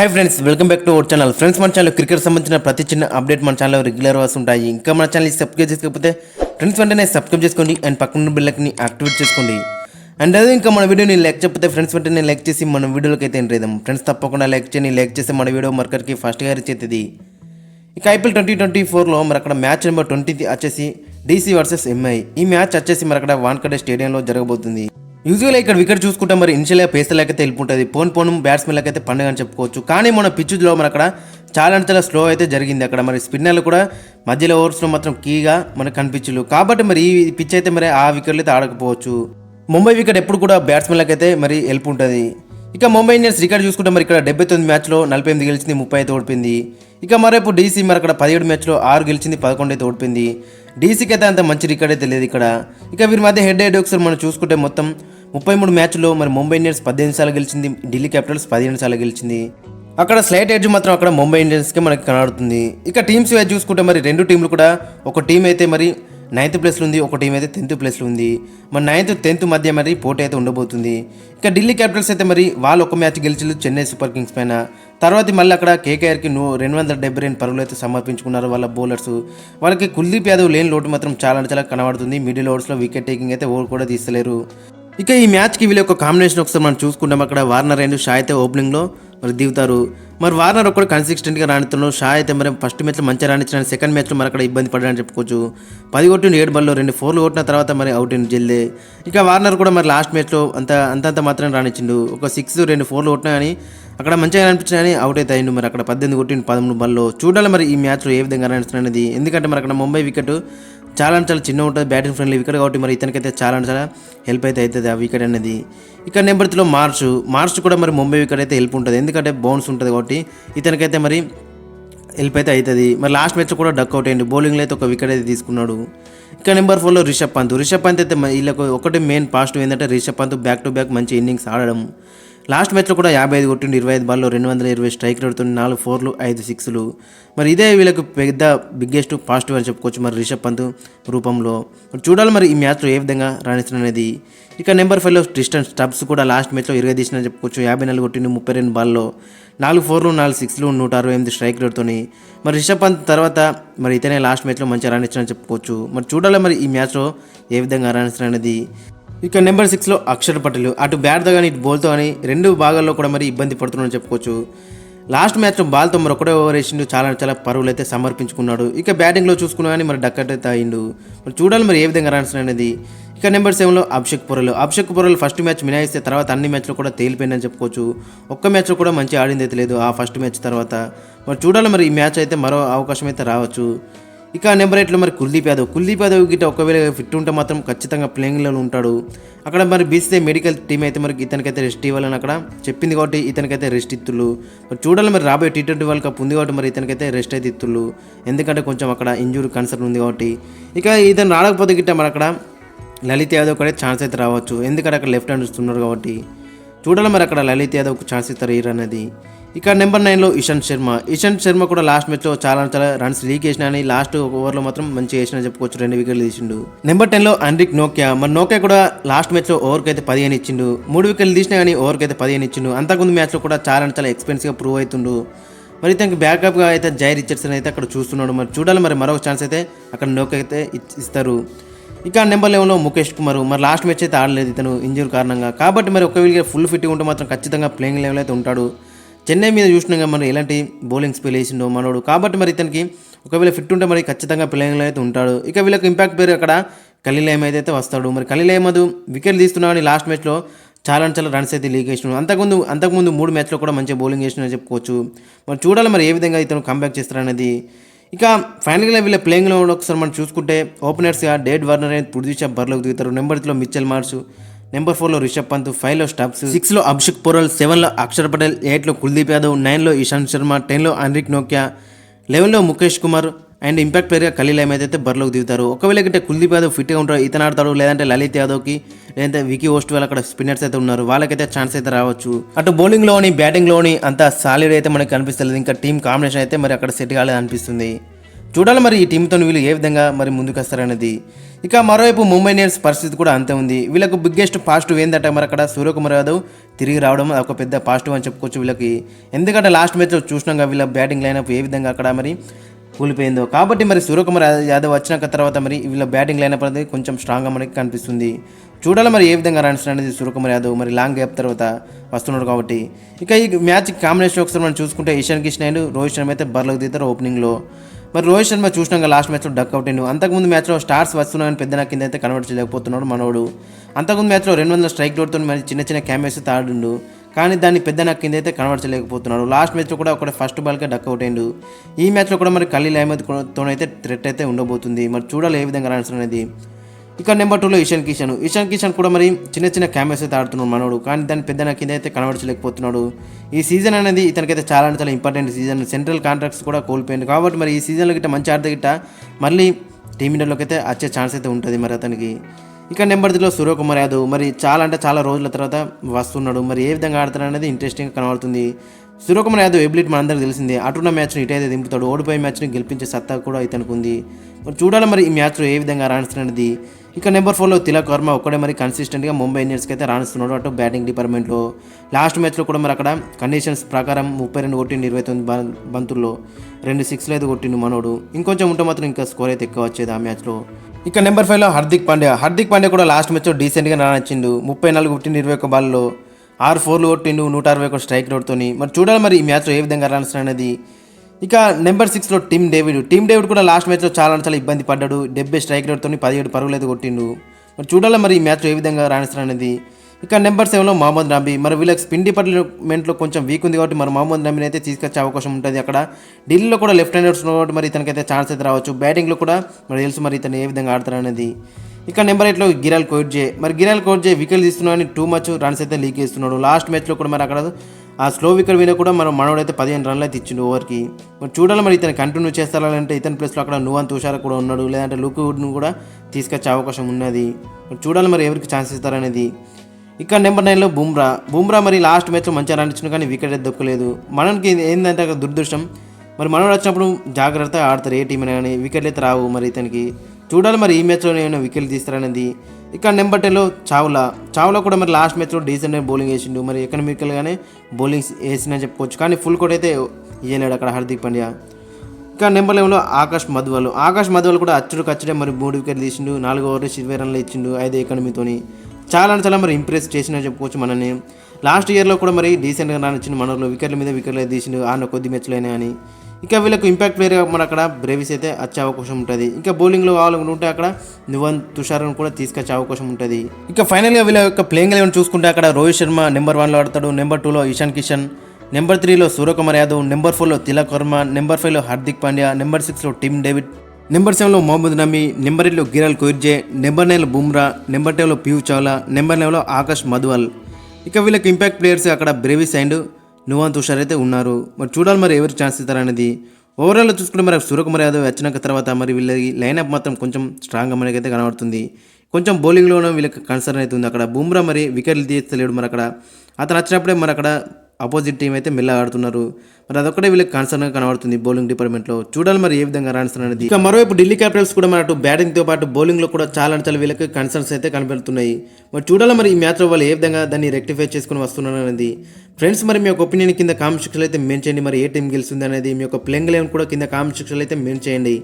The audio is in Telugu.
Hi friends welcome back to our channel friends మన ఛానల్ క్రికెట్ సంబంధించిన ప్రతి చిన్న అప్డేట్ మన ఛానల్లో రెగ్యులర్ వస్తూ ఉంటాయి ఇంకా మన ఛానల్ సబ్స్క్రైబ్ చేసుకోకపోతే ఫ్రెండ్స్ వెంటనే సబ్స్క్రైబ్ చేసుకోండి అండ్ పక్కన బిల్లకి యాక్టివేట్ చేసుకోండి. అండ్ అదే ఇంకా మన వీడియోని లైక్ చెప్పితే ఫ్రెండ్స్ వెంటనే లైక్ చేసి మన వీడియోలోకి అయితే ఎంటర్ అయిదాం ఫ్రెండ్స్ తప్పకుండా లైక్ చేయండి. లైక్ చేస్తే మన వీడియో మరొకరికి ఫస్ట్గా రీచ్ అవుతుంది. ఇక ఐపీఎల్ ట్వంటీ ట్వంటీ ఫోర్లో మరి అక్కడ మ్యాచ్ నెంబర్ ట్వంటీ వచ్చేసి డీసీ వర్సెస్ ఎంఐ ఈ మ్యాచ్ వచ్చేసి మరి అక్కడ వాన్కడే స్టేడియంలో జరగబోతుంది. యూజువల్గా ఇక్కడ వికెట్ చూసుకుంటే మరి ఇనిషియల్గా పేసర్లకైతే వెళ్ళిపోతుంది పోన్ పోను బ్యాట్స్మెన్లకైతే పండుగ అని చెప్పుకోవచ్చు. కానీ మన పిచ్చులో మన అక్కడ చాలా అంటే చాలా స్లో అయితే జరిగింది. అక్కడ మరి స్పిన్నర్లు కూడా మధ్యలో ఓవర్స్లో మాత్రం కీగా మనకు కనిపించలు కాబట్టి మరి ఈ పిచ్ అయితే మరి ఆ వికెట్లు అయితే ఆడకపోవచ్చు. ముంబై వికెట్ ఎప్పుడు కూడా బ్యాట్స్మెన్లకు అయితే మరి హెల్ప్ ఉంటుంది ఇక ముంబై ఇండియన్స్ రికార్డ్ చూసుకుంటే మరి ఇక్కడ డెబ్బై తొమ్మిది మ్యాచ్లో నలభై ఎనిమిది గెలిచింది ముప్పై అయితే ఓడిపోయింది. ఇక మరేపు డీసీ మరి అక్కడ పదిహేడు మ్యాచ్లో ఆరు గెలిచింది పదకొండు అయితే ఓడిపోయింది. డీసీకి అయితే అంత మంచి రికార్డ్ అయితే లేదు ఇక్కడ. ఇక వీరి మధ్య హెడ్ హెడ్ ఒకసారి మనం చూసుకుంటే మొత్తం ముప్పై మూడు మ్యాచ్లో మరి ముంబై ఇండియన్స్ పద్దెనిమిది సార్లు గెలిచింది. ఢిల్లీ క్యాపిటల్స్ పదిహేను సార్లు గెలిచింది. అక్కడ స్లైట్ ఎడ్జ్ మాత్రం అక్కడ ముంబై ఇండియన్స్కే మనకి కనబడుతుంది. ఇక టీమ్స్ వైజ్ చూసుకుంటే మరి రెండు టీంలు కూడా ఒక టీం అయితే మరి నైన్త్ ప్లేస్లో ఉంది ఒక టీం అయితే టెన్త్ ప్లేస్లో ఉంది. మరి నైన్త్ టెన్త్ మధ్య మరి పోటీ అయితే ఉండబోతుంది. ఇక ఢిల్లీ క్యాపిటల్స్ అయితే మరి వాళ్ళు ఒక మ్యాచ్ గెలిచి చెన్నై సూపర్ కింగ్స్ పైన. తర్వాత మళ్ళీ అక్కడ కేకేఆర్కి నూ రెండు వందల డెబ్బై రెండు పరుగులు అయితే సమర్పించుకున్నారు వాళ్ళ బౌలర్స్. వాళ్ళకి కుల్దీప్ యాదవ్ లేని లోటు మాత్రం చాలా అంటే చాలా కనబడుతుంది. మిడిల్ ఓవర్స్లో వికెట్ టేకింగ్ అయితే ఓవర్ కూడా తీస్తలేరు. ఇక ఈ మ్యాచ్కి వీళ్ళ యొక్క కాంబినేషన్ ఒకసారి మనం చూసుకుంటాం. అక్కడ వార్నర్ అండ్ షా అయితే ఓపెనింగ్లో మరి దిగుతారు. మరి వార్నర్ ఒక్కడు కన్సిస్టెంట్గా రాణిస్తున్నాడు. షా అయితే మరి ఫస్ట్ మ్యాచ్లో మంచిగా రాణించిన సెకండ్ మ్యాచ్లో మరి అక్కడ ఇబ్బంది పడ్డాడని చెప్పుకోవచ్చు. పది కొట్టిన ఏడు బల్లో రెండు ఫోర్లు కొట్టిన తర్వాత మరి అవుట్ అయిన జల్దే ఇక వార్నర్ కూడా మరి లాస్ట్ మ్యాచ్లో అంత అంతంత మాత్రమే రాణించిండు. ఒక సిక్స్ రెండు ఫోర్లు కొట్టినా కానీ అక్కడ మంచిగా అనిపించినా కానీ అవుట్ అయితే అయిండు. మరి అక్కడ పద్దెనిమిది కొట్టిండు పదమూడు బల్లో చూడాలి మరి ఈ మ్యాచ్లో ఏ విధంగా రాణిస్తున్నది ఎందుకంటే మరి అక్కడ ముంబై వికెట్ చాలా అంటే చాలా చిన్న ఉంటుంది బ్యాటింగ్ ఫ్రెండ్లీ వికెట్ కాబట్టి మరి ఇతనికైతే చాలా అంటే చాలా హెల్ప్ అయితే అవుతుంది ఆ వికెట్ అనేది. ఇక్కడ నెంబర్ త్రీలో మార్చ్. మార్చ్ కూడా మరి ముంబై వికెట్ అయితే హెల్ప్ ఉంటుంది. ఎందుకంటే బౌన్స్ ఉంటుంది కాబట్టి ఇతనికైతే మరి హెల్ప్ అయితే అవుతుంది. మరి లాస్ట్ మ్యాచ్ కూడా డక్ అవుట్ అయ్యింది బౌలింగ్లో అయితే ఒక వికెట్ అయితే తీసుకున్నాడు. ఇక నెంబర్ ఫోర్లో రిషబ్ పంత్. రిషబ్ పంత్ అయితే వీళ్ళకు ఒకటి మెయిన్ పాజిటివ్ ఏంటంటే Rishabh Pant back to back మంచి ఇన్నింగ్స్ ఆడడం. లాస్ట్ మ్యాచ్లో కూడా యాభై ఐదు కొట్టిండు ఇరవై ఐదు బాల్లో రెండు వందల ఇరవై స్ట్రైక్ రేట్తో నాలుగు ఫోర్లు ఐదు సిక్స్లు. మరి ఇదే వీళ్ళకు పెద్ద బిగ్గెస్ట్ పాజిటివ్ అని చెప్పుకోవచ్చు మరి రిషబ్ పంత్ రూపంలో. మరి చూడాలి మరి ఈ మ్యాచ్లో ఏ విధంగా రాణిస్తున్నది. ఇక నెంబర్ ఫైవ్లో డిస్టెన్స్ స్టబ్స్ కూడా లాస్ట్ మ్యాచ్లో ఇరగదీసిన చెప్పుకోవచ్చు. యాభై నాలుగు కొట్టిండు ముప్పై రెండు బాల్లో నాలుగు ఫోర్లు నాలుగు సిక్స్లు నూట అరవై ఎనిమిది స్ట్రైక్ రేట్తోని. మరి రిషబ్ పంత్ తర్వాత మరి ఇతనే లాస్ట్ మ్యాచ్లో మంచిగా రాణించిన చెప్పుకోవచ్చు. మరి చూడాలి మరి ఈ మ్యాచ్లో ఏ విధంగా రాణిస్తున్నది. ఇక నెంబర్ సిక్స్లో అక్షర్ పటేల్. అటు బ్యాట్తో కానీ ఇటు బోల్తో కానీ రెండు భాగాల్లో కూడా మరి ఇబ్బంది పడుతున్నాడని చెప్పుకోవచ్చు. లాస్ట్ మ్యాచ్లో బాల్తో మరి ఒకటే ఓవర్ వేసిండు. చాలా చాలా పరువులు అయితే సమర్పించుకున్నాడు. ఇక బ్యాటింగ్లో చూసుకున్నా కానీ మరి డక్కట్ అయితే అయిండు. మరి చూడాలి మరి ఏ విధంగా రాన్స్ అనేది. ఇక నెంబర్ సెవెన్లో అభిషేక్ పొరలు. అభిషేక్ పొరలు ఫస్ట్ మ్యాచ్ మినాయిస్తే తర్వాత అన్ని మ్యాచ్లో కూడా తేలిపోయిందని చెప్పుకోవచ్చు. ఒక్క మ్యాచ్లో కూడా మంచి ఆడింది అయితే లేదు ఆ ఫస్ట్ మ్యాచ్ తర్వాత. మరి చూడాలి మరి ఈ మ్యాచ్ అయితే మరో అవకాశం అయితే రావచ్చు. ఇక నెంబర్ ఎయిట్లో మరి కుల్దీప్ యాదవ్? కుల్దీప్ యాదవ్ గిట్ట ఒకవేళ ఫిట్ ఉంటే మాత్రం ఖచ్చితంగా ప్లేయింగ్లో ఉంటాడు. అక్కడ మరి బీసీసీ మెడికల్ టీం అయితే మరి ఇతనికైతే రెస్ట్ ఇవ్వాలని అక్కడ చెప్పింది కాబట్టి ఇతనికైతే రెస్ట్ ఇత్తులు మరి చూడాలి మరి రాబోయే టీ ట్వంటీ వరల్డ్ కప్ ఉంది కాబట్టి మరి ఇతనికైతే రెస్ట్ అయితే ఇత్తులు ఎందుకంటే కొంచెం అక్కడ ఇంజూరీ కన్సర్న్ ఉంది కాబట్టి. ఇక ఇతను రాడకపోతే గిట్ట మరి అక్కడ లలిత్ యాదవ్ కూడా ఛాన్స్ అయితే రావచ్చు. ఎందుకంటే అక్కడ లెఫ్ట్ హ్యాండ్ ఇస్తున్నారు కాబట్టి. చూడాలి మరి అక్కడ లలిత్ యాదవ్కు ఛాన్స్ ఇస్తారు ఈ అనేది. ఇక నెంబర్ నైన్లో ఇషాంత్ శర్మ. ఇషాంత్ శర్మ కూడా లాస్ట్ మ్యాచ్లో చాలా చాలా రన్స్ లీక్ చేసిన అని లాస్ట్ ఒక ఓవర్లో మాత్రం మంచి చేసిన చెప్పుకోవచ్చు. రెండు వికెట్లు తీసిండు. నెంబర్ టెన్లో అండ్రిక్ నోకియా. మరి నోకియా కూడా లాస్ట్ మ్యాచ్లో ఓవర్కి అయితే పదిహేను ఇచ్చిండు. మూడు వికెట్లు తీసినా కానీ ఓవర్కి అయితే పదిహేను ఇచ్చిండు. అంతకుముందు మ్యాచ్లో కూడా చాలా చాలా ఎక్స్పెన్సివ్గా ప్రూవ్ అవుతుండు. మరి ఇతనికి బ్యాకప్గా అయితే జై రిచర్డ్సన్ అయితే అక్కడ చూస్తున్నాడు. మరి చూడాలి మరి మరొక ఛాన్స్ అయితే అక్కడ నోకి అయితే ఇస్తారు. ఇక నెంబర్ లెవెన్లో ముఖేష్ కుమార్. మరి లాస్ట్ మ్యాచ్ అయితే ఆడలేదు ఇతను ఇంజూర్ కారణంగా. కాబట్టి మరి ఒకవేళ ఫుల్ ఫిట్గా ఉంటే మాత్రం ఖచ్చితంగా ప్లేయింగ్ లెవెల్ అయితే ఉంటాడు. చెన్నై మీద చూసినాం మరి ఎలాంటి బౌలింగ్ స్పెల్ వేసిండో మనోడు. కాబట్టి మరి ఇతనికి ఒకవేళ ఫిట్ ఉంటే మరి ఖచ్చితంగా ప్లేయింగ్లో అయితే ఉంటాడు ఇక వీళ్ళకి ఇంపాక్ట్ పేరు అక్కడ ఖలీల్ అహ్మద్ అయితే వస్తాడు. మరి ఖలీల్ అహ్మద్ వికెట్ తీస్తున్నాడని లాస్ట్ మ్యాచ్లో చాలా చాలా రన్స్ అయితే లీక్ చేసినాడు అంతకుముందు అంతకుముందు మూడు మ్యాచ్లో కూడా మంచిగా బౌలింగ్ చేసినా చెప్పుకోవచ్చు. మరి చూడాలి మరి ఏ విధంగా ఇతను కంబ్యాక్ చేస్తారనేది ఇక ఫైనల్గా వీళ్ళ ప్లేయింగ్లో ఒకసారి మనం చూసుకుంటే ఓపెనర్స్గా డేడ్ వర్నర్ అనేది పృథ్వీ షా బర్లోకి దిగుతారు. నెంబర్ త్రీలో మిచ్చల్ మార్చు నెంబర్ ఫోర్లో రిషబ్ పంత్ ఫైవ్లో స్టాప్స్ సిక్స్లో అభిషేక్ పొరల్ సెవెన్లో అక్షర్ పటేల్ ఎయిట్లో కుల్దీప్ యాదవ్ నైన్లో ఇషాంత్ శర్మ టెన్లో అన్రిక్ నోకియా లెవెన్లో ముఖేష్ కుమార్ అండ్ ఇంపాక్ట్ ప్లేయర్గా ఖలీల్ అహ్మద్ అయితే బరిలోకి దిగుతారు. ఒకవేళ కంటే కుల్దీప్ యాదవ్ ఫిట్గా ఉంటారు ఇతను ఆడతాడు లేదంటే లలిత్ యాదవ్కి లేదంటే వికీ ఓస్ట్ వాళ్ళు అక్కడ స్పిన్నర్స్ అయితే ఉన్నారు. వాళ్ళకైతే ఛాన్స్ అయితే రావచ్చు. అటు బౌలింగ్లోని బ్యాటింగ్లోని అంత సాలిడ్ అయితే మనకి కనిపిస్తలేదు. ఇంకా టీం కాంబినేషన్ అయితే మరి అక్కడ సెట్ కాలేదు అనిపిస్తుంది చూడాలి మరి ఈ టీంతో వీళ్ళు ఏ విధంగా మరి ముందుకొస్తారనేది ఇక మరోవైపు ముంబై ఇండియన్స్ పరిస్థితి కూడా అంతే ఉంది. వీళ్ళకు బిగ్గెస్ట్ పాజిటివ్ ఏంటంటే మరి అక్కడ సూర్యకుమార్ యాదవ్ తిరిగి రావడం అది ఒక పెద్ద పాజిటివ్ అని చెప్పుకోవచ్చు వీళ్ళకి. ఎందుకంటే లాస్ట్ మ్యాచ్లో చూసినాక వీళ్ళ బ్యాటింగ్ లైనప్ ఏ విధంగా అక్కడ మరి కూలిపోయిందో. కాబట్టి మరి సూర్యకుమార్ యాదవ్ వచ్చినాక తర్వాత మరి వీళ్ళ బ్యాటింగ్ లైనప్ అనేది కొంచెం స్ట్రాంగ్గా మనకి కనిపిస్తుంది. చూడాలి మరి ఏ విధంగా రన్స్ అనేది సూర్యకుమార్ యాదవ్ మరి లాంగ్ గ్యాప్ తర్వాత వస్తున్నాడు కాబట్టి. ఇక ఈ మ్యాచ్ కాంబినేషన్ ఒకసారి మనం చూసుకుంటే ఇషాన్ కిషన్ అండ్ రోహిత్ శర్మ అయితే బర్లకు దిగుతారు ఓపెనింగ్లో మరి రోహిత్ శర్మ చూసినాక లాస్ట్ మ్యాచ్లో డక్ అవుట్ అయ్యిండు అంతకుముందు మ్యాచ్లో స్టార్స్ వస్తున్నాయని పెద్ద కింద అయితే కన్వర్ట్ చేయలేకపోతున్నాడు మనోడు. అంతకుముందు మ్యాచ్లో రెండు వందల స్ట్రైక్ డోర్తో మరి చిన్న చిన్న క్యామెస్ తాడు కానీ దాన్ని పెద్ద నక్ కింద అయితే కన్వర్ట్ చేయలేకపోతున్నాడు. లాస్ట్ మ్యాచ్లో కూడా ఒకటి ఫస్ట్ బాల్కే డక్ అవుట్ అయ్యిండు ఈ మ్యాచ్లో కూడా మరి ఖలీల్ అహ్మద్ తోనైతే థ్రెట్ అయితే ఉండబోతుంది. మరి చూడాలి ఏ విధంగా రన్స్ ఇక నెంబర్ టూలో ఇషాన్ కిషన్. ఇషాన్ కిషన్ కూడా మరి చిన్న చిన్న క్యామెరాస్ అయితే ఆడుతున్నాడు మనోడు. కానీ దాని పెద్ద నాకు కింద అయితే కన్వర్ట్ ఈ సీజన్ అనేది ఇతనికైతే చాలా అంటే చాలా ఇంపార్టెంట్ సీజన్ సెంట్రల్ కాంట్రాక్ట్స్ కూడా కోల్పోయింది కాబట్టి మరి ఈ సీజన్లో గిట్ట మంచి ఆడితే గిట్ట మళ్ళీ టీమిండియాలోకి అయితే వచ్చే ఛాన్స్ అయితే ఉంటుంది మరి అతనికి. ఇక నెంబర్ త్రీలో సూర్యకుమార్ యాదవ్ మరి చాలా అంటే చాలా రోజుల తర్వాత వస్తున్నాడు. మరి ఏ విధంగా ఆడతాడు అనేది ఇంట్రెస్టింగ్ కనబడుతుంది. సూర్యకుమార్ యాదవ్ ఎబిలిటీ మనందరికీ తెలిసిందే. అటున్న మ్యాచ్ని ఇటైతే దింపుతాడు. ఓడిపోయే మ్యాచ్ని గెలిపించే సత్తా కూడా ఇతనికి ఉంది. మరి చూడాలి మరి ఈ మ్యాచ్లో ఏ విధంగా రాణిస్తున్నది ఇక నెంబర్ ఫోర్లో తిలక్ వర్మ ఒక్కడే మరి కన్సిస్టెంట్గా ముంబై ఇండియన్స్కి అయితే రాణిస్తున్నాడు. అటు బ్యాటింగ్ డిపార్ట్మెంట్లో లాస్ట్ మ్యాచ్లో కూడా మరి అక్కడ కండిషన్స్ ప్రకారం ముప్పై రెండు కొట్టిండు ఇరవై తొమ్మిది బం- బంతుల్లో రెండు సిక్స్లు అయితే కొట్టిండు మనోడు. ఇంకొంచెం ఉంటే మాత్రం ఇంకా స్కోర్ అయితే ఎక్కువ వచ్చేది ఆ మ్యాచ్లో ఇక నెంబర్ ఫైవ్లో హార్దిక్ పాండ్యా. హార్దిక్ పాండ్యా కూడా లాస్ట్ మ్యాచ్లో డీసెంట్గా రానిచ్చిండు ముప్పై నాలుగు కొట్టిండు ఇరవై ఒక బాల్లో ఆరు ఫోర్లు కొట్టిండు నూట అరవై ఒక స్ట్రైక్ రోడ్తోని మరి చూడాలి మరి ఈ మ్యాచ్లో ఏ విధంగా రన్స్ అనేది. ఇక నెంబర్ సిక్స్లో టీమ్ డేవిడ్. టీమ్ డేవిడ్ కూడా లాస్ట్ మ్యాచ్లో చాలా చాలా ఇబ్బంది పడ్డాడు. డెబ్బై స్ట్రైక్ రేట్తో పదిహేడు పరుగులు అయితే కొట్టిండు. మరి చూడాలి మరి ఈ మ్యాచ్లో ఏ విధంగా రాణిస్తారు అనేది ఇక నెంబర్ సెవెన్లో మహమ్మద్ నబీ మరి వీళ్ళకి స్పిన్ డిపార్ట్మెంట్లో కొంచెం వీక్ ఉంది కాబట్టి మరి మహమ్మద్ నబీని అయితే తీసుకొచ్చే అవకాశం ఉంటుంది అక్కడ. ఢిల్లీలో కూడా లెఫ్ట్ హ్యాండర్స్ కాబట్టి మరి ఇతనికైతే ఛాన్స్ అయితే రావచ్చు. బ్యాటింగ్లో కూడా మరి తెలుసు మరి ఇతను ఏ విధంగా ఆడతారనేది. ఇక నెంబర్ ఎయిట్లో గిరాల్ కోడ్జే మరి గిరాల్ కోడ్జే వికెట్ తీస్తున్నాడు టూ మచ్ రన్స్ అయితే లీక్ చేస్తున్నాడు. లాస్ట్ మ్యాచ్లో కూడా మరి అక్కడ ఆ స్లో వికెట్ మీద కూడా మనం మనోడైతే పదిహేను రన్లు అయితే ఇచ్చిండు ఓవర్కి. మరి చూడాలి మరి ఇతను కంటిన్యూ చేస్తారా అంటే ఇతని ప్లేస్లో అక్కడ నువ్వన్ హుషారా కూడా ఉన్నాడు. లేదంటే లుక్ కూడా తీసుకొచ్చే అవకాశం ఉన్నది. మరి చూడాలి మరి ఎవరికి ఛాన్స్ ఇస్తారనేది. ఇక్కడ నెంబర్ నైన్లో బుమ్రా. బుమ్రా మరి లాస్ట్ మ్యాచ్లో మంచిగా రన్ ఇచ్చిన కానీ వికెట్ అయితే దొక్కలేదు మనకి ఏంటంటే అక్కడ దురదృష్టం. మరి మనోడు వచ్చినప్పుడు జాగ్రత్తగా ఆడతారు ఏ టీం అయినా కానీ. వికెట్లు అయితే రావు మరి ఇతనికి. చూడాలి మరి ఈ మ్యాచ్లో ఏమైనా వికెట్లు తీస్తారనేది. ఇక నెంబర్ టెన్లో చావులా. చావులా కూడా మరి లాస్ట్ మ్యాచ్లో డీసెంట్ బౌలింగ్ వేసిండు మరి ఎకనమికల్గానే బౌలింగ్ వేసిందని చెప్పుకోవచ్చు. కానీ ఫుల్ కోట్ అయితే ఇయ్యలేడు అక్కడ హార్దిక్ పాండ్యా. ఇంకా నెంబర్ లెవెన్లో ఆకాష్ మధువల్. ఆకాష్ మధువల్ కూడా అచ్చుడు కచ్చడే మరి మూడు వికెట్లు తీసిండు. నాలుగు ఓవర్లు ఇరవై రన్లు ఇచ్చిండు ఐదు ఎకనమీతోని చాలా అంటే చాలా మరి ఇంప్రెస్ చేసిన చెప్పుకోవచ్చు మనని లాస్ట్ ఇయర్లో కూడా మరి డీసెంట్గా రానిచ్చిండు మనలో వికెట్ల మీద వికెట్లు తీసిండు. ఆడిన కొద్ది మ్యాచ్లైనా అని ఇక వీళ్ళకు ఇంపాక్ట్ ప్లేయర్గా మన అక్కడ బ్రేవిస్ అయితే వచ్చే అవకాశం ఉంటుంది. ఇంకా బౌలింగ్లో కావాలనుకుంటే అక్కడ నువన్ తుషార్ను కూడా తీసుకొచ్చే అవకాశం ఉంటుంది. ఇక ఫైనల్గా వీళ్ళ యొక్క ప్లేయింగ్ లెవెన్ చూసుకుంటే అక్కడ రోహిత్ శర్మ నెంబర్ వన్లో ఆడతాడు నెంబర్ టూలో ఇషాన్ కిషన్ నెంబర్ త్రీలో సూర్యకుమార్ యాదవ్ నెంబర్ ఫోర్లో తిలక్ వర్మ నెంబర్ ఫైవ్లో హార్దిక్ పాండ్యా నెంబర్ సిక్స్లో టీమ్ డేవిడ్ నెంబర్ సెవెన్లో మొహమ్మద్ నమీ నెంబర్ ఎయిట్లో గిరాల్ కోయిర్జే నెంబర్ నైన్లో బుమ్రా నెంబర్ టెన్లో పీయూ చావ్లా నెంబర్ నైన్లో ఆకాష్ మధువల్ ఇక వీళ్ళకి ఇంపాక్ట్ ప్లేయర్స్ అక్కడ బ్రేవిస్ అండ్ నువాన్ తుషార్ అయితే ఉన్నారు. మరి చూడాలి మరి ఎవరు ఛాన్స్ ఇస్తారనేది. ఓవరాల్ చూసుకుంటే మరి సూర్యకుమార్ యాదవ్ వచ్చినాక తర్వాత మరి వీళ్ళకి లైనప్ మాత్రం కొంచెం స్ట్రాంగ్గా మనకైతే కనబడుతుంది. కొంచెం బౌలింగ్లోనే వీళ్ళకి కన్సర్న్ అవుతుంది అక్కడ బుమ్రా మరి వికెట్లు తీస్తలేడు మరి అక్కడ. అతను వచ్చినప్పుడే మరి అక్కడ అపోజిట్ టీం అయితే మెల్లగా ఆడుతున్నారు. మరి అదొక్కటే వీళ్ళకి కన్సర్న్గా కనబడుతుంది బౌలింగ్ డిపార్ట్మెంట్లో చూడాలి మరి ఏ విధంగా రాణిస్తారు అనేది. ఇక మరోవైపు ఢిల్లీ క్యాపిటల్స్ కూడా మన అటు బ్యాటింగ్తో పాటు బౌలింగ్లో కూడా చాలా అంటే చాలా వీళ్ళకి కన్సర్న్స్ అయితే కనబడుతున్నాయి. మరి చూడాలి మరి ఈ మ్యాచ్లో వాళ్ళు ఏ విధంగా దాన్ని రెక్టిఫై చేసుకుని వస్తున్నారు అనేది. ఫ్రెండ్స్ మరి మీ యొక్క ఒపీనియన్ కింద కామెంట్ సెక్షన్లో అయితే మెయిన్ చేయండి. మరి ఏ టీం గెలుస్తుంది అనేది మీ యొక్క ప్లేయింగ్ లెవెన్ కూడా కింద కామెంట్ సెక్షన్లో అయితే మెయిన్ చేయండి.